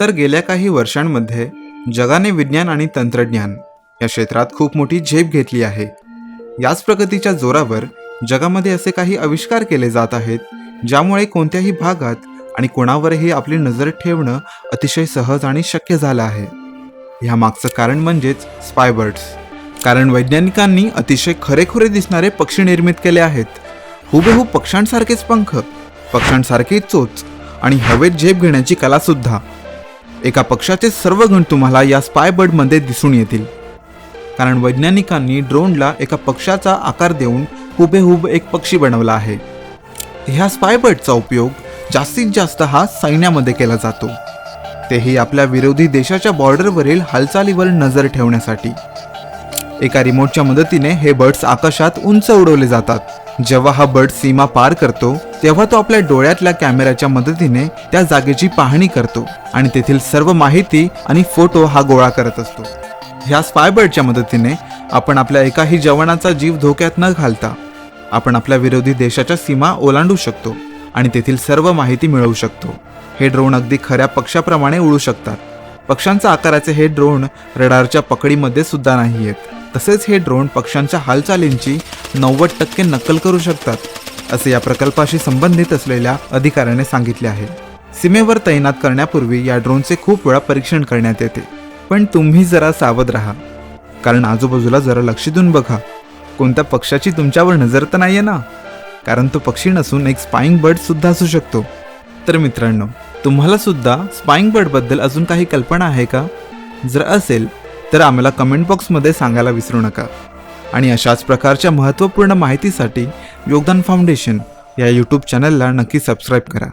तर गेल्या काही वर्षांमध्ये जगाने विज्ञान आणि तंत्रज्ञान या क्षेत्रात खूप मोठी झेप घेतली आहे. याच प्रगतीच्या जोरावर जगामध्ये असे काही आविष्कार केले जात आहेत ज्यामुळे कोणत्याही भागात आणि कोणावरही आपली नजर ठेवणं अतिशय सहज आणि शक्य झालं आहे. ह्या मागचं कारण म्हणजेच स्पायबर्ड्स कारण वैज्ञानिकांनी अतिशय खरेखुरे दिसणारे पक्षी निर्मित केले आहेत. हुबेहूब पक्ष्यांसारखेच पंख पक्ष्यांसारखी चोच आणि हवेत झेप घेण्याची कलासुद्धा. एका पक्षाचे सर्व गुण तुम्हाला या स्पायबर्डमध्ये दिसून येतील. कारण वैज्ञानिकांनी ड्रोनला एका पक्षाचा आकार देऊन हुबेहूब एक पक्षी बनवला आहे. ह्या स्पायबर्डचा उपयोग जास्तीत जास्त हा सैन्यामध्ये केला जातो. तेही आपल्या विरोधी देशाच्या बॉर्डरवरील हालचालीवर नजर ठेवण्यासाठी. एका रिमोटच्या मदतीने हे बर्ड्स आकाशात उंच उडवले जातात. जेव्हा हा बर्ड सीमा पार करतो तेव्हा तो आपल्या डोळ्यातल्या कॅमेऱ्याच्या मदतीने त्या जागेची पाहणी करतो आणि तेथील सर्व माहिती आणि फोटो हा गोळा करत असतो. ह्या स्पाय बर्डच्या मदतीने आपण आपल्या एकाही जवानाचा जीव धोक्यात न घालता आपण आपल्या विरोधी देशाच्या सीमा ओलांडू शकतो आणि तेथील सर्व माहिती मिळवू शकतो. हे ड्रोन अगदी खऱ्या पक्षाप्रमाणे उडू शकतात. पक्ष्यांच्या आकाराचे हे ड्रोन रडारच्या पकडीमध्ये सुद्धा नाही आहेत तसेच हे ड्रोन पक्ष्यांच्या हालचालींची नव्वद टक्के नक्कल करू शकतात असे या प्रकल्पाशी संबंधित असलेल्या अधिकाऱ्याने सांगितले आहे. सीमेवर तैनात करण्यापूर्वी या ड्रोनचे खूप वेळा परीक्षण करण्यात येते पण तुम्ही जरा सावध राहा. कारण आजूबाजूला जरा लक्ष देऊन बघा. कोणत्या पक्षाची तुमच्यावर नजर तर नाहीये ना? कारण तो पक्षी नसून एक स्पाईंग बर्ड सुद्धा असू शकतो. तर मित्रांनो तुम्हाला सुद्धा स्पाईंग बर्डबद्दल अजून काही कल्पना आहे का? जर असेल तर आम्हाला कमेंट बॉक्समध्ये सांगायला विसरू नका. आणि अशाच प्रकारच्या महत्त्वपूर्ण माहितीसाठी योगदान फाउंडेशन या यूट्यूब चॅनलला नक्की सबस्क्राईब करा.